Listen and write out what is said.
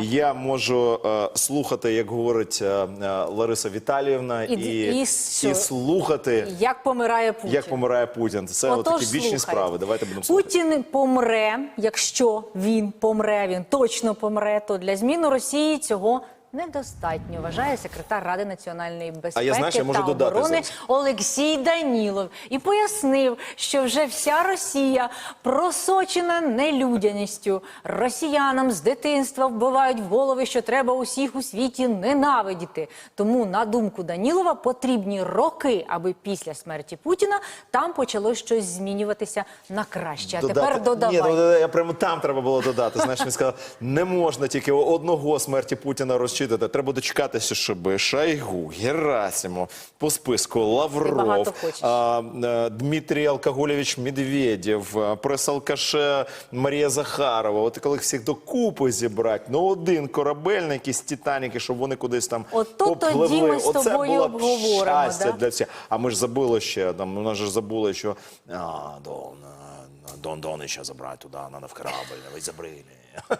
Я можу е, слухати, як говорить е, е, Лариса Віталіївна, І- і, і і слухати, Як помирає Путін? як помирає Путін. Це от Отож, такі вічні слухайте. справи. Давайте будемо слухати. Путін помре, якщо він помре, він точно помре, то для зміни Росії цього недостатньо, вважає секретар Ради національної безпеки А я, я можу та додати оборони. Олексій Данілов і пояснив, що вже вся Росія просочена нелюдяністю. Росіянам з дитинства вбивають в голови, що треба усіх у світі ненавидіти. Тому, на думку Данілова, потрібні роки, аби після смерті Путіна там почало щось змінюватися на краще. А тепер додавай. Ні, ну, я прямо там треба було додати. Знаєш, він сказав, не можна тільки одного смерті Путіна розчитати. Треба дочекатися, щоб Шойгу, Герасимов, по списку Лавров, а, е, Дмитрій Алкоголєвич Медведєв, е, прес-алкаше Марія Захарова. От коли всіх докупи зібрати, ну один корабель на якісь Титаніки, щоб вони кудись там От тут попливли. тоді ми з Оце тобою було б щастя да? для всіх. А ми ж забули ще, там, у нас же забули, що а, Дон, Дон Донича забрати туди, на в корабль, ви забрили.